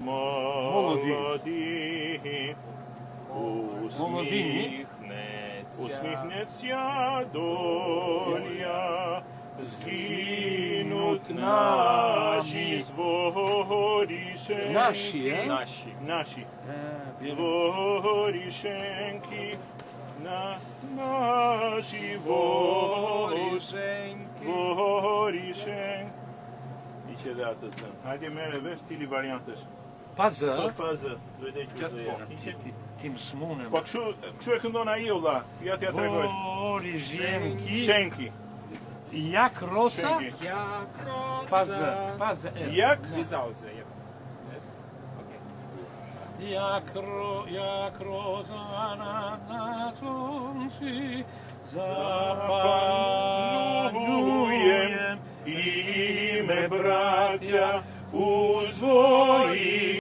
Молоді. Усміхнеться, усміхнеться доля, згинуть наші зворішеньки. Наші, е? Наші. Наші. Е, Зворішеньки. На наші. Vorischen. İçe de atasın. Hadi merhaba, stili variantır. Паза. Fazla. Öde Just смунем. Bak şu, şu yakından ayı yolla. Yat yatağa koy. Воріженьки. Şenki. Як роса. Şenki. Як Паза. роса. Паза. е. Як? Without the, yeah. Yes. Okay. Як, ро, як роза на, на сонці Запануєм запануєм і ми, браття, у своїй